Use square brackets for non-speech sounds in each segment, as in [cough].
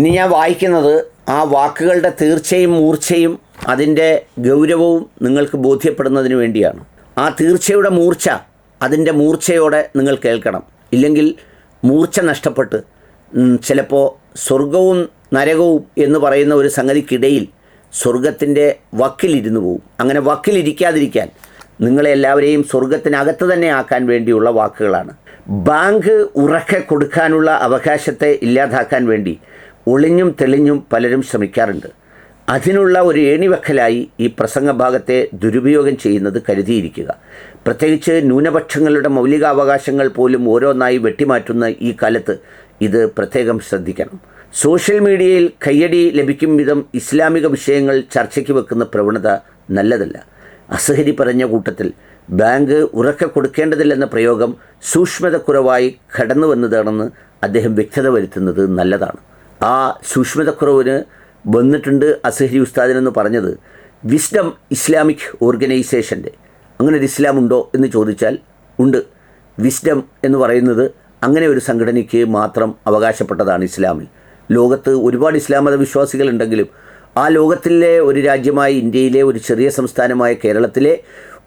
ഇനി ഞാൻ വായിക്കുന്നത് ആ വാക്കുകളുടെ തീർച്ചയും മൂർച്ചയും അതിന്റെ ഗൗരവവും നിങ്ങൾക്ക് ബോധ്യപ്പെടുന്നതിന് വേണ്ടിയാണ്. ആ തീർച്ചയുടെ മൂർച്ച അതിന്റെ മൂർച്ചയോടെ നിങ്ങൾ കേൾക്കണം. ഇല്ലെങ്കിൽ മൂർച്ച നഷ്ടപ്പെട്ട് ചിലപ്പോൾ സ്വർഗവും നരകവും എന്ന് പറയുന്ന ഒരു സംഗതിക്കിടയിൽ സ്വർഗത്തിന്റെ വക്കിലിരുന്നു പോവും. അങ്ങനെ വക്കിലിരിക്കാതിരിക്കാൻ നിങ്ങളെ എല്ലാവരെയും സ്വർഗത്തിനകത്ത് തന്നെ ആക്കാൻ വേണ്ടിയുള്ള വാക്കുകളാണ്. ബാങ്ക് ഉറക്കെ കൊടുക്കാനുള്ള അവകാശത്തെ ഇല്ലാതാക്കാൻ വേണ്ടി ഒളിഞ്ഞും തെളിഞ്ഞും പലരും ശ്രമിക്കാറുണ്ട്. അതിനുള്ള ഒരു ഏണിവക്കലായി ഈ പ്രസംഗഭാഗത്തെ ദുരുപയോഗം ചെയ്യുന്നത് കരുതിയിരിക്കുക. പ്രത്യേകിച്ച് ന്യൂനപക്ഷങ്ങളുടെ മൗലികാവകാശങ്ങൾ പോലും ഓരോന്നായി വെട്ടിമാറ്റുന്ന ഈ കാലത്ത് ഇത് പ്രത്യേകം ശ്രദ്ധിക്കണം. സോഷ്യൽ മീഡിയയിൽ കയ്യടി ലഭിക്കും വിധം ഇസ്ലാമിക വിഷയങ്ങൾ ചർച്ചയ്ക്ക് വെക്കുന്ന പ്രവണത നല്ലതല്ല. അസഹരി പറഞ്ഞ കൂട്ടത്തിൽ ബാങ്ക് ഉറക്കെ കൊടുക്കേണ്ടതില്ലെന്ന പ്രയോഗം സൂക്ഷ്മതക്കുറവായി കടന്നു വന്നതാണെന്ന് അദ്ദേഹം വ്യക്തത വരുത്തുന്നത് നല്ലതാണ്. ആ സൂക്ഷ്മതക്കുറവിന് വന്നിട്ടുണ്ട് അസഹരി ഉസ്താദിനെന്ന് പറഞ്ഞത് വിസ്ഡം ഇസ്ലാമിക് ഓർഗനൈസേഷന്റെ. അങ്ങനെ ഒരു ഇസ്ലാം ഉണ്ടോ എന്ന് ചോദിച്ചാൽ ഉണ്ട്. വിസ്ഡം എന്ന് പറയുന്നത് അങ്ങനെ ഒരു സംഘടനയ്ക്ക് മാത്രം അവകാശപ്പെട്ടതാണ് ഇസ്ലാമിൽ. ലോകത്ത് ഒരുപാട് ഇസ്ലാം മത വിശ്വാസികളുണ്ടെങ്കിലും ആ ലോകത്തിലെ ഒരു രാജ്യമായ ഇന്ത്യയിലെ ഒരു ചെറിയ സംസ്ഥാനമായ കേരളത്തിലെ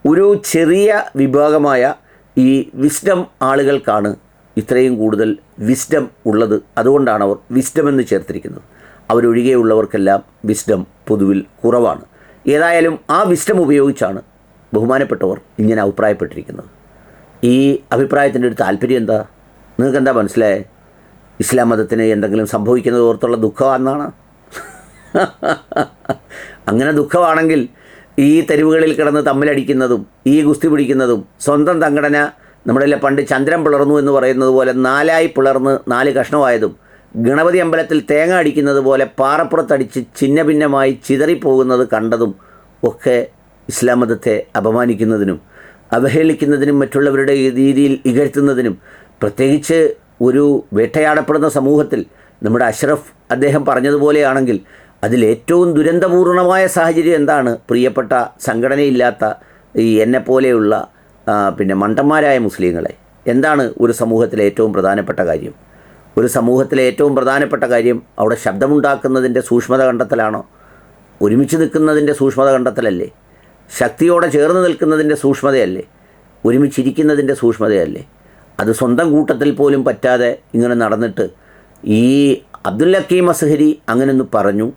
ഒരു ചെറിയ വിഭാഗമായ ഈ വിസ്ഡം ആളുകൾക്കാണ് ഇത്രയും കൂടുതൽ വിസ്ഡം ഉള്ളത് അതുകൊണ്ടാണ് അവർ വിസ്ഡം എന്ന് ചേർത്തിരിക്കുന്നത്. അവരൊഴികെയുള്ളവർക്കെല്ലാം വിസ്ഡം പൊതുവിൽ കുറവാണ്. ഏതായാലും ആ വിസ്ഡം ഉപയോഗിച്ചാണ് ബഹുമാനപ്പെട്ടവർ ഇങ്ങനെ അഭിപ്രായപ്പെട്ടിരിക്കുന്നത്. ഈ അഭിപ്രായത്തിന്റെ ഒരു താല്പര്യം എന്താ? നിങ്ങൾക്ക് എന്താ മനസ്സിലായേ? ഇസ്ലാം മതത്തിന് എന്തെങ്കിലും സംഭവിക്കുന്നത് ഓർത്തുള്ള ദുഃഖമാണെന്നാണ്? [laughs] അങ്ങനെ ദുഃഖമാണെങ്കിൽ ഈ തെരുവുകളിൽ കിടന്ന് തമ്മിലടിക്കുന്നതും ഈ ഗുസ്തി പിടിക്കുന്നതും സ്വന്തം സംഘടന നമ്മുടെ പണ്ട് ചന്ദ്രൻ പിളർന്നു എന്ന് പറയുന്നത് പോലെ നാലായി പിളർന്ന് നാല് കഷ്ണമായതും ഗണപതി അമ്പലത്തിൽ തേങ്ങ അടിക്കുന്നത് പോലെ പാറപ്പുറത്തടിച്ച് ചിന്ന ഭിന്നമായി ചിതറിപ്പോകുന്നത് കണ്ടതും ഒക്കെ ഇസ്ലാം മതത്തെ അപമാനിക്കുന്നതിനും അവഹേളിക്കുന്നതിനും മറ്റുള്ളവരുടെ രീതിയിൽ ഇകഴ്ത്തുന്നതിനും പ്രത്യേകിച്ച് ഒരു വേട്ടയാടപ്പെടുന്ന സമൂഹത്തിൽ നമ്മുടെ അഷ്റഫ് അദ്ദേഹം പറഞ്ഞതുപോലെയാണെങ്കിൽ അതിലേറ്റവും ദുരന്തപൂർണമായ സാഹചര്യം എന്താണ്? പ്രിയപ്പെട്ട സംഘടനയില്ലാത്ത ഈ എന്നെപ്പോലെയുള്ള പിന്നെ മണ്ടന്മാരായ മുസ്ലിങ്ങളെ എന്താണ് ഒരു സമൂഹത്തിലെ ഏറ്റവും പ്രധാനപ്പെട്ട കാര്യം? ഒരു സമൂഹത്തിലെ ഏറ്റവും പ്രധാനപ്പെട്ട കാര്യം അവിടെ ശബ്ദമുണ്ടാക്കുന്നതിന്റെ സൂക്ഷ്മത കണ്ടെത്തലാണോ ഒരുമിച്ച് നിൽക്കുന്നതിന്റെ സൂക്ഷ്മത കണ്ടെത്തലല്ലേ ശക്തിയോടെ ചേർന്ന് നിൽക്കുന്നതിന്റെ സൂക്ഷ്മതയല്ലേ? ഒരുമിച്ചിരിക്കുന്നതിന്റെ സൂക്ഷ്മതയല്ലേ? അത് സ്വന്തം കൂട്ടത്തിൽ പോലും പറ്റാതെ ഇങ്ങനെ നടന്നിട്ട് ഈ അബ്ദുൽ ഹക്കീം അസഹരി അങ്ങനെയൊന്ന് പറഞ്ഞു.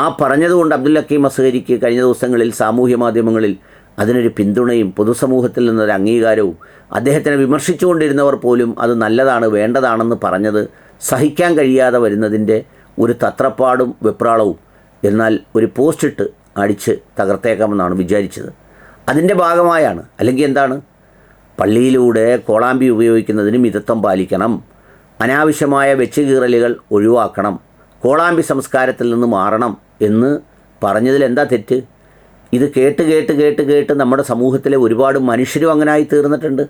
ആ പറഞ്ഞതുകൊണ്ട് അബ്ദുൽ ഹക്കീം അസഹരിക്ക് കഴിഞ്ഞ ദിവസങ്ങളിൽ സാമൂഹ്യ മാധ്യമങ്ങളിൽ അതിനൊരു പിന്തുണയും പൊതുസമൂഹത്തിൽ നിന്നൊരു അംഗീകാരവും അദ്ദേഹത്തിനെ വിമർശിച്ചുകൊണ്ടിരുന്നവർ പോലും അത് നല്ലതാണ് വേണ്ടതാണെന്ന് പറഞ്ഞത് സഹിക്കാൻ കഴിയാതെ വരുന്നതിന്റെ ഒരു തത്രപ്പാടും വെപ്രാളവും. എന്നാൽ ഒരു പോസ്റ്റിട്ട് അടിച്ച് തകർത്തേക്കാമെന്നാണ് വിചാരിച്ചത്. അതിന്റെ ഭാഗമായാണ് അല്ലെങ്കിൽ എന്താണ്? പള്ളിയിലൂടെ കോളാമ്പി ഉപയോഗിക്കുന്നതിന് മിതത്വം പാലിക്കണം അനാവശ്യമായ വെച്ചുകീറലുകൾ ഒഴിവാക്കണം കോളാമ്പി സംസ്കാരത്തിൽ നിന്ന് മാറണം എന്ന് പറഞ്ഞതിൽ എന്താ തെറ്റ്? ഇത് കേട്ട് കേട്ട് കേട്ട് കേട്ട് നമ്മുടെ സമൂഹത്തിലെ ഒരുപാട് മനുഷ്യരും അങ്ങനായി തീർന്നിട്ടുണ്ട്.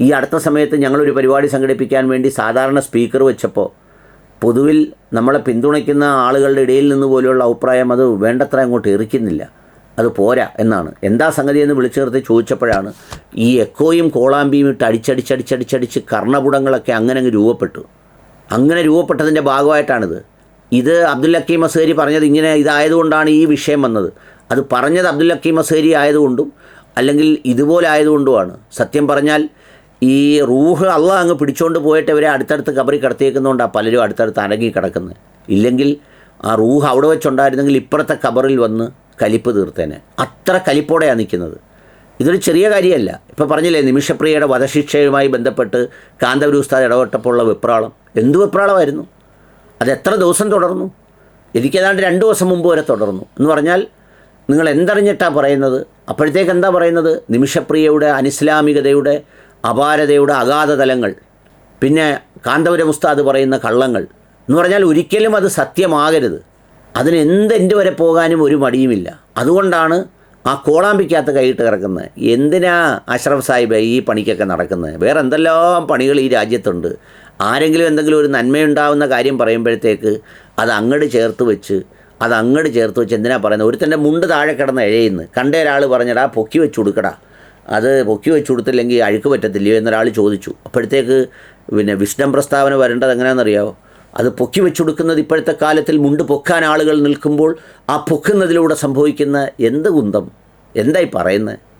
ഈ അടുത്ത സമയത്ത് ഞങ്ങളൊരു പരിപാടി സംഘടിപ്പിക്കാൻ വേണ്ടി സാധാരണ സ്പീക്കർ വെച്ചപ്പോൾ പൊതുവിൽ നമ്മളെ പിന്തുണയ്ക്കുന്ന ആളുകളുടെ ഇടയിൽ നിന്ന് പോലെയുള്ള അഭിപ്രായം അത് വേണ്ടത്ര അങ്ങോട്ട് എറിക്കുന്നില്ല. അത് പോരാ എന്നാണ്. എന്താ സംഗതി എന്ന് വിളിച്ചു നിർത്തി ചോദിച്ചപ്പോഴാണ് ഈ എക്കോയും കോളാമ്പിയും ഇട്ട് അടിച്ചടിച്ചടിച്ചടിച്ചടിച്ച് കർണപുടങ്ങളൊക്കെ അങ്ങനെ അങ്ങ് രൂപപ്പെട്ടു. അങ്ങനെ രൂപപ്പെട്ടതിന്റെ ഭാഗമായിട്ടാണിത്. ഇത് അബ്ദുൽ അക്കീം അസേരി പറഞ്ഞത് ഇങ്ങനെ ഇതായതുകൊണ്ടാണ് ഈ വിഷയം വന്നത്. അത് പറഞ്ഞത് അബ്ദുൽ ഹക്കീം അസേരി ആയതുകൊണ്ടും അല്ലെങ്കിൽ ഇതുപോലെ ആയതുകൊണ്ടുമാണ്. സത്യം പറഞ്ഞാൽ ഈ റൂഹ് അള്ളാഹ് അങ്ങ് പിടിച്ചുകൊണ്ട് പോയിട്ട് ഇവരെ അടുത്തടുത്ത് കബറി കിടത്തിയേക്കുന്നതുകൊണ്ടാണ് പലരും അടുത്തടുത്ത് അടങ്ങി കിടക്കുന്നത്. ഇല്ലെങ്കിൽ ആ റൂഹ് അവിടെ വെച്ചുണ്ടായിരുന്നെങ്കിൽ ഇപ്പുറത്തെ കബറിൽ വന്ന് കലിപ്പ് തീർത്തേനെ. അത്ര കലിപ്പോടെയാണ് നിൽക്കുന്നത്. ഇതൊരു ചെറിയ കാര്യമല്ല. ഇപ്പോൾ പറഞ്ഞില്ലേ നിമിഷപ്രിയയുടെ വധശിക്ഷയുമായി ബന്ധപ്പെട്ട് കാന്തപുരി ഉസ്താദ് ഇടപെട്ടപ്പോൾ ഉള്ള വെപ്രാളം. എന്ത് വെപ്രാളമായിരുന്നു? അത് എത്ര ദിവസം തുടർന്നു? എനിക്കേതാണ്ട് രണ്ട് ദിവസം മുമ്പ് വരെ തുടർന്നു. എന്ന് പറഞ്ഞാൽ നിങ്ങൾ എന്തറിഞ്ഞിട്ടാണ് പറയുന്നത്? അപ്പോഴത്തേക്ക് എന്താ പറയുന്നത്? നിമിഷപ്രിയയുടെ അനിസ്ലാമികതയുടെ അപാരതയുടെ അഗാധ തലങ്ങൾ പിന്നെ കാന്തപുരം ഉസ്താദ് പറയുന്ന കള്ളങ്ങൾ എന്ന് പറഞ്ഞാൽ ഒരിക്കലും അത് സത്യമാകരുത്. അതിന് എന്തെന്റെ വരെ പോകാനും ഒരു മടിയുമില്ല. അതുകൊണ്ടാണ് ആ കോളാമ്പിക്കകത്ത് കൈയിട്ട് കിടക്കുന്നത്. എന്തിനാ അഷ്റഫ് സാഹിബ് ഈ പണിക്കൊക്കെ നടക്കുന്നത്? വേറെ എന്തെല്ലാം പണികൾ ഈ രാജ്യത്തുണ്ട്? ആരെങ്കിലും എന്തെങ്കിലും ഒരു നന്മയുണ്ടാവുന്ന കാര്യം പറയുമ്പോഴത്തേക്ക് അത് അങ്ങോട്ട് ചേർത്ത് വെച്ച് അത് അങ്ങോട്ട് ചേർത്ത് വെച്ച് എന്തിനാ പറയുന്നത്? ഒരുത്തന്റെ മുണ്ട് താഴെ കിടന്ന് എഴയുന്നു കണ്ട ഒരാൾ പറഞ്ഞടാ പൊക്കി വെച്ച് കൊടുക്കടാ. അത് പൊക്കി വെച്ച് കൊടുത്തില്ലെങ്കിൽ അഴുക്ക് പറ്റത്തില്ലയോ എന്നൊരാൾ ചോദിച്ചു. അപ്പോഴത്തേക്ക് പിന്നെ വിഷ്ണം പ്രസ്താവന വരേണ്ടത് എങ്ങനെയാണെന്നറിയാവോ? അത് പൊക്കി വെച്ച് കൊടുക്കുന്നത് ഇപ്പോഴത്തെ കാലത്തിൽ മുണ്ട് പൊക്കാൻ ആളുകൾ നിൽക്കുമ്പോൾ ആ പൊക്കുന്നതിലൂടെ സംഭവിക്കുന്ന എന്ത് കുന്തം എന്തായി പറയുന്നത്